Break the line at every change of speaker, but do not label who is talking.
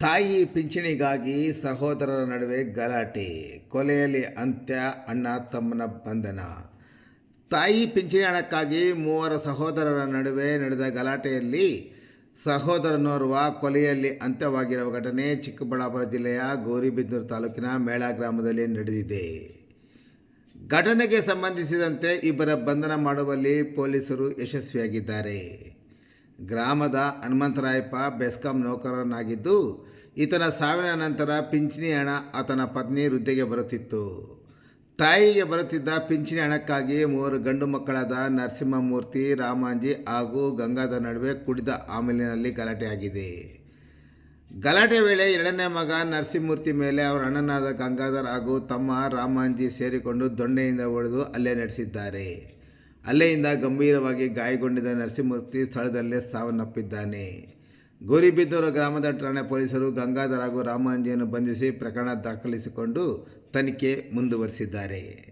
ತಾಯಿ ಪಿಂಚಣಿಗಾಗಿ ಸಹೋದರರ ನಡುವೆ ಗಲಾಟೆ. ಕೊಲೆಯಲ್ಲಿ ಅಂತ್ಯ, ಅಣ್ಣ ತಮ್ಮನ ಬಂಧನ. ತಾಯಿ ಪಿಂಚಣಿ ಹಣಕ್ಕಾಗಿ ಮೂವರ ಸಹೋದರರ ನಡುವೆ ನಡೆದ ಗಲಾಟೆಯಲ್ಲಿ ಸಹೋದರನೋರ್ವ ಕೊಲೆಯಲ್ಲಿ ಅಂತ್ಯವಾಗಿರುವ ಘಟನೆ ಚಿಕ್ಕಬಳ್ಳಾಪುರ ಜಿಲ್ಲೆಯ ಗೌರಿಬಿದನೂರು ತಾಲೂಕಿನ ಮೇಳ ಗ್ರಾಮದಲ್ಲಿ ನಡೆದಿದೆ. ಘಟನೆಗೆ ಸಂಬಂಧಿಸಿದಂತೆ ಇಬ್ಬರ ಬಂಧನ ಮಾಡುವಲ್ಲಿ ಪೊಲೀಸರು ಯಶಸ್ವಿಯಾಗಿದ್ದಾರೆ. ಗ್ರಾಮದ ಹನುಮಂತರಾಯಪ್ಪ ಬೆಸ್ಕಾಂ ನೌಕರನಾಗಿದ್ದು, ಈತನ ಸಾವಿನ ನಂತರ ಪಿಂಚಣಿ ಹಣ ಆತನ ಪತ್ನಿ ವೃದ್ಧೆಗೆ ಬರುತ್ತಿತ್ತು. ತಾಯಿಗೆ ಬರುತ್ತಿದ್ದ ಪಿಂಚಣಿ ಹಣಕ್ಕಾಗಿ ಮೂವರು ಗಂಡು ಮಕ್ಕಳಾದ ನರಸಿಂಹಮೂರ್ತಿ, ರಾಮಾಂಜಿ ಹಾಗೂ ಗಂಗಾಧರ್ ನಡುವೆ ಕುಡಿದ ಆಮೇಲಿನಲ್ಲಿ ಗಲಾಟೆಯಾಗಿದೆ. ಗಲಾಟೆ ವೇಳೆ ಎರಡನೇ ಮಗ ನರಸಿಂಹಮೂರ್ತಿ ಮೇಲೆ ಅವರ ಅಣ್ಣನಾದ ಗಂಗಾಧರ್ ಹಾಗೂ ತಮ್ಮ ರಾಮಾಂಜಿ ಸೇರಿಕೊಂಡು ದೊಣ್ಣೆಯಿಂದ ಹೊಡೆದು ಹಲ್ಲೆ ನಡೆಸಿದ್ದಾರೆ. ಹಲ್ಲೆಯಿಂದ ಗಂಭೀರವಾಗಿ ಗಾಯಗೊಂಡಿದ್ದ ನರಸಿಂಹಮೂರ್ತಿ ಸ್ಥಳದಲ್ಲೇ ಸಾವನ್ನಪ್ಪಿದ್ದಾನೆ. ಗೌರಿಬಿದ್ದೂರು ಗ್ರಾಮದ ಠಾಣೆ ಪೊಲೀಸರು ಗಂಗಾಧರ್ ಹಾಗೂ ರಾಮಾಂಜಿಯನ್ನು ಬಂಧಿಸಿ ಪ್ರಕರಣ ದಾಖಲಿಸಿಕೊಂಡು ತನಿಖೆ ಮುಂದುವರಿಸಿದ್ದಾರೆ.